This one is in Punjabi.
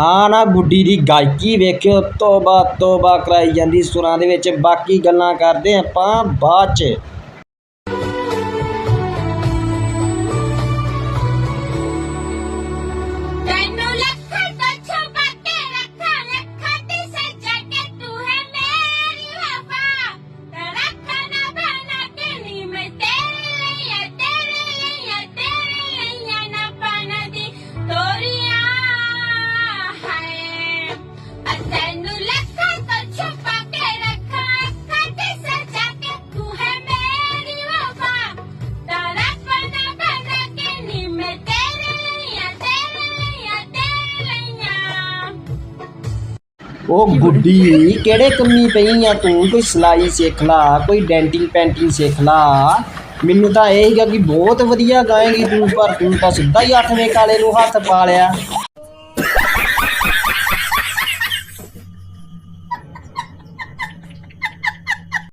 ਆ ਨਾ ਗੁੱਡੀ ਦੀ ਗਾਇਕੀ ਵੇਖਿਓ ਤੋਬਾ ਤੋਬਾ ਕਰਾਈ ਜਾਂਦੀ ਸੁਰਾਂ ਦੇ ਵਿੱਚ। ਬਾਕੀ ਗੱਲਾਂ ਕਰਦੇ ਆਪਾਂ ਬਾਅਦ ਚ। ਉਹ ਗੁੱਡੀ ਕਿਹੜੇ ਕੰਮੀ ਪਈ ਆ ਤੂੰ? ਕੋਈ ਸਿਲਾਈ ਸਿੱਖ ਲਾ ਕੋਈ ਡੈਂਟਿੰਗ ਪੈਂਟਿੰਗ ਸਿੱਖ ਲਾ। ਮੈਨੂੰ ਤਾਂ ਇਹ ਸੀਗਾ ਕਿ ਬਹੁਤ ਵਧੀਆ ਗਾਏਂਗੀ ਤੂੰ ਪਰ ਤੂੰ ਤਾਂ ਸਿੱਧਾ ਹੀ 8ਵੇਂ ਕਾਲੇ ਨੂੰ ਹੱਥ ਪਾ ਲਿਆ।